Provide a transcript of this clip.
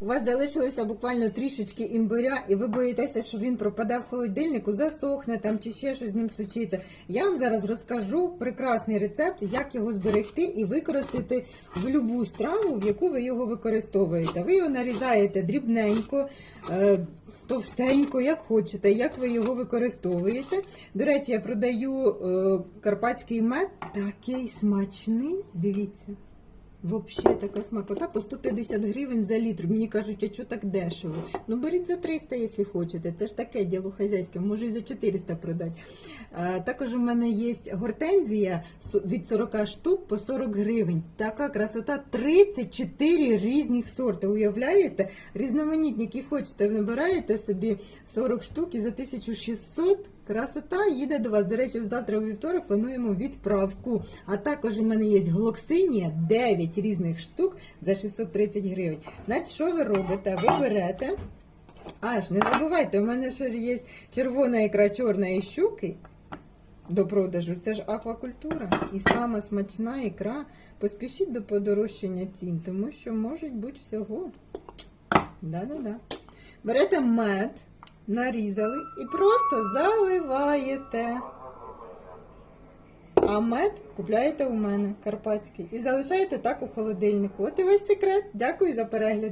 У вас залишилося буквально трішечки імбиря, і ви боїтеся, що він пропаде в холодильнику, засохне там чи ще щось з ним случиться. Я вам зараз розкажу прекрасний рецепт, як його зберегти і використати в будь-яку страву, в яку ви його використовуєте. Ви його нарізаєте дрібненько. е, Товстенько, як хочете, як ви його використовуєте. До речі, я продаю е, карпатський мед, такий смачний. Дивіться. Взагалі така смакота по 150 гривень за літр. Мені кажуть, а що так дешево? Ну беріть за 300, якщо хочете. Це ж таке діло хазяйське, можу і за 400 продати. А, також у мене є гортензія від 40 штук по 40 гривень. Така красота 34 різних сорти. Уявляєте? Різноманітні, які хочете, набираєте собі 40 штук і за 1600 Красота їде до вас. До речі, завтра у вівторок плануємо відправку. А також у мене є глоксинія 9 різних штук за 630 гривень. Значить, що ви робите? Ви берете. Аж не забувайте, у мене ще є червона ікра чорної щуки до продажу. Це ж аквакультура. І сама смачна ікра. Поспішіть до подорожчання цін, тому що може бути всього. Да-да-да. Берете мед, нарізали і просто заливаєте. А мед купляєте у мене карпатський і залишаєте так у холодильнику. От і весь секрет. Дякую за перегляд.